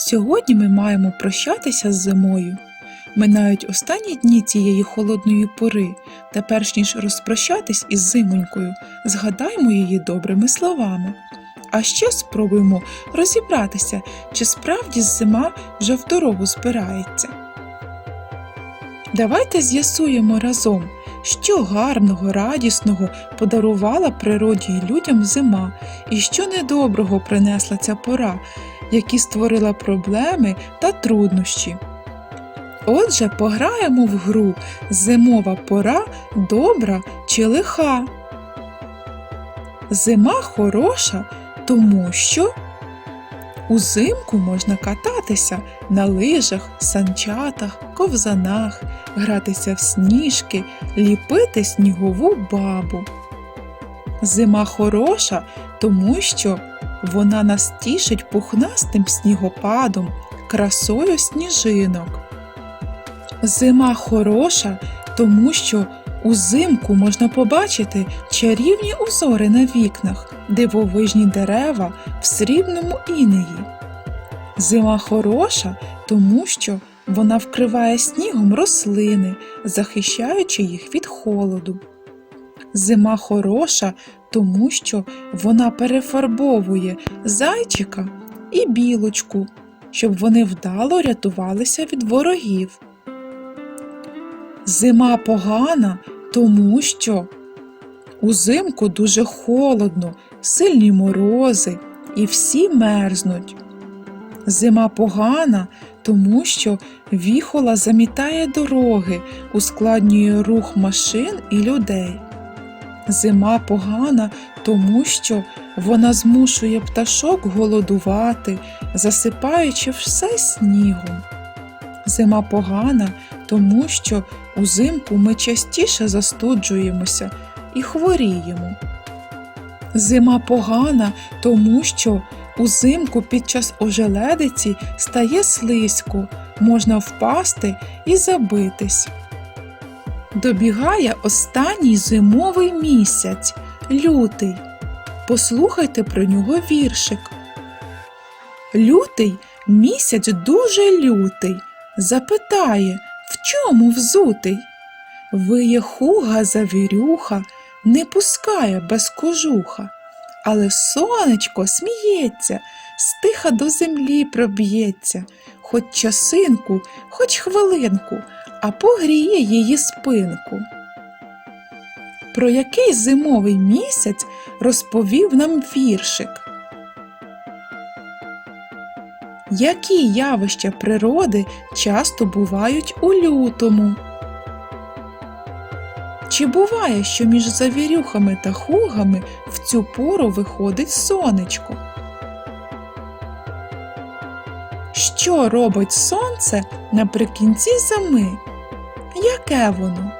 Сьогодні ми маємо прощатися з зимою. Минають останні дні цієї холодної пори, та перш ніж розпрощатись із зимонькою, згадаймо її добрими словами. А ще спробуємо розібратися, чи справді зима вже в дорогу збирається. Давайте з'ясуємо разом, що гарного, радісного подарувала природі й людям зима, і що недоброго принесла ця пора, які створила проблеми та труднощі. Отже, пограємо в гру Зимова пора добра чи лиха. Зима хороша, тому що узимку можна кататися на лижах, санчатах, ковзанах, гратися в сніжки, ліпити снігову бабу. Зима хороша, тому що вона нас тішить пухнастим снігопадом, красою сніжинок. Зима хороша, тому що узимку можна побачити чарівні узори на вікнах, дивовижні дерева в срібному інеї. Зима хороша, тому що вона вкриває снігом рослини, захищаючи їх від холоду. Зима хороша, тому що вона перефарбовує зайчика і білочку, щоб вони вдало рятувалися від ворогів. Зима погана, тому що узимку дуже холодно, сильні морози і всі мерзнуть. Зима погана, тому що віхола замітає дороги, ускладнює рух машин і людей. Зима погана, тому що вона змушує пташок голодувати, засипаючи все снігом. Зима погана, тому що узимку ми частіше застуджуємося і хворіємо. Зима погана, тому що узимку під час ожеледиці стає слизько, можна впасти і забитись. Добігає останній зимовий місяць лютий. Послухайте про нього віршик. Лютий місяць дуже лютий. Запитає, в чому взутий? Виє хуга завірюха, не пускає без кожуха. Але сонечко сміється, стиха до землі проб'ється, хоч часинку, хоч хвилинку, а погріє її спинку. Про який зимовий місяць розповів нам віршик? Які явища природи часто бувають у лютому? Чи буває, що між завірюхами та хугами в цю пору виходить сонечко? Що робить сонце наприкінці зими? Яке воно?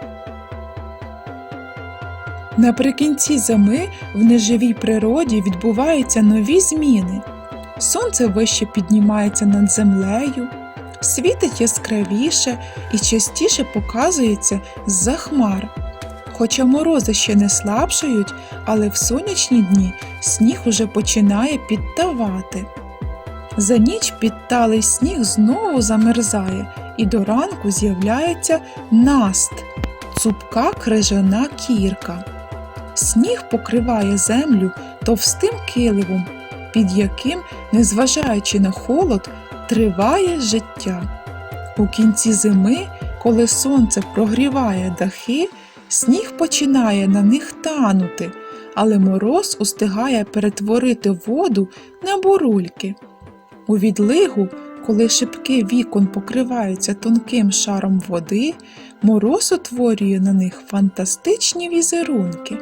Наприкінці зими в неживій природі відбуваються нові зміни. Сонце вище піднімається над землею, світить яскравіше і частіше показується з-за хмар. Хоча морози ще не слабшають, але в сонячні дні сніг уже починає підтавати. За ніч підталий сніг знову замерзає, і до ранку з'являється наст цупка крижана кірка. Сніг покриває землю товстим киливом, під яким, незважаючи на холод, триває життя. У кінці зими, коли сонце прогріває дахи, сніг починає на них танути, але мороз устигає перетворити воду на бурульки. У відлигу, коли шибки вікон покриваються тонким шаром води, мороз утворює на них фантастичні візерунки.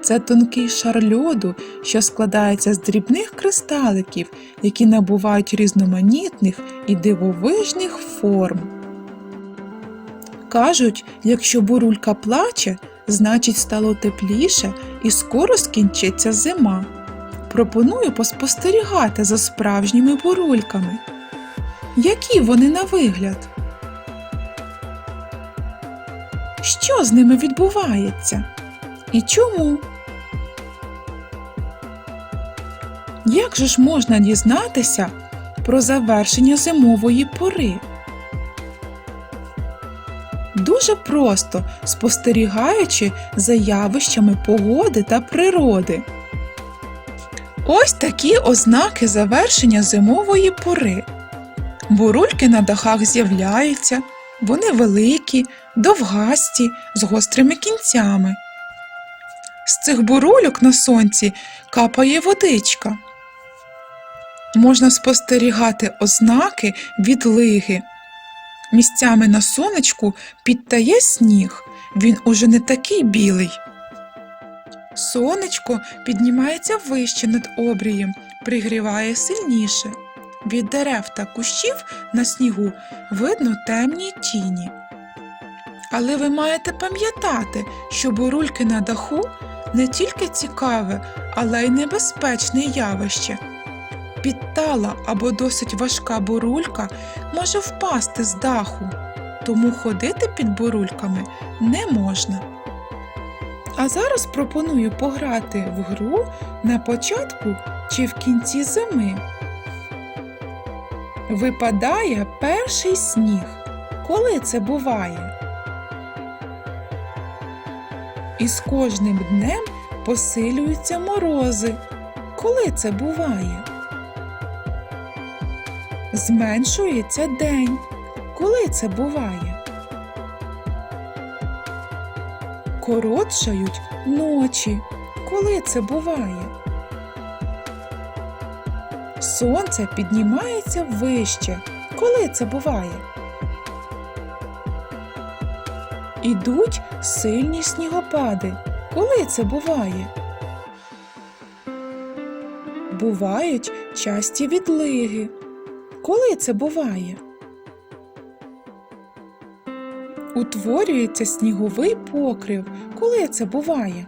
Це тонкий шар льоду, що складається з дрібних кристаликів, які набувають різноманітних і дивовижних форм. Кажуть, якщо бурулька плаче, значить стало тепліше і скоро скінчиться зима. Пропоную поспостерігати за справжніми бурульками. Які вони на вигляд? Що з ними відбувається? І чому? Як же ж можна дізнатися про завершення зимової пори. Дуже просто спостерігаючи за явищами погоди та природи. Ось такі ознаки завершення зимової пори. Бурульки на дахах з'являються, вони великі, довгасті, з гострими кінцями. З цих бурульок на сонці капає водичка. Можна спостерігати ознаки відлиги. Місцями на сонечку підтає сніг, він уже не такий білий. Сонечко піднімається вище над обрієм, пригріває сильніше. Від дерев та кущів на снігу видно темні тіні. Але ви маєте пам'ятати, що бурульки на даху не тільки цікаве, але й небезпечне явище. Підтала або досить важка бурулька може впасти з даху, тому ходити під бурульками не можна. А зараз пропоную пограти в гру на початку чи в кінці зими. Випадає перший сніг. Коли це буває? І з кожним днем посилюються морози. Коли це буває? Зменшується день. Коли це буває? Коротшають ночі. Коли це буває? Сонце піднімається вище. Коли це буває? Ідуть сильні снігопади. Коли це буває? Бувають часті відлиги. Коли це буває? Утворюється сніговий покрив. Коли це буває?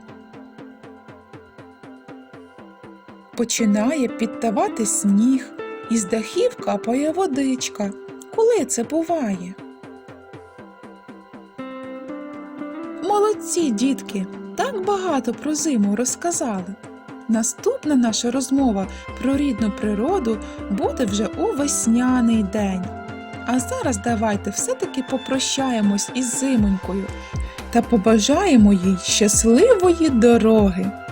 Починає підтавати сніг, із дахів капає водичка. Коли це буває? Молодці, дітки! Так багато про зиму розказали. Наступна наша розмова про рідну природу буде вже у весняний день. А зараз давайте все-таки попрощаємось із зимонькою та побажаємо їй щасливої дороги.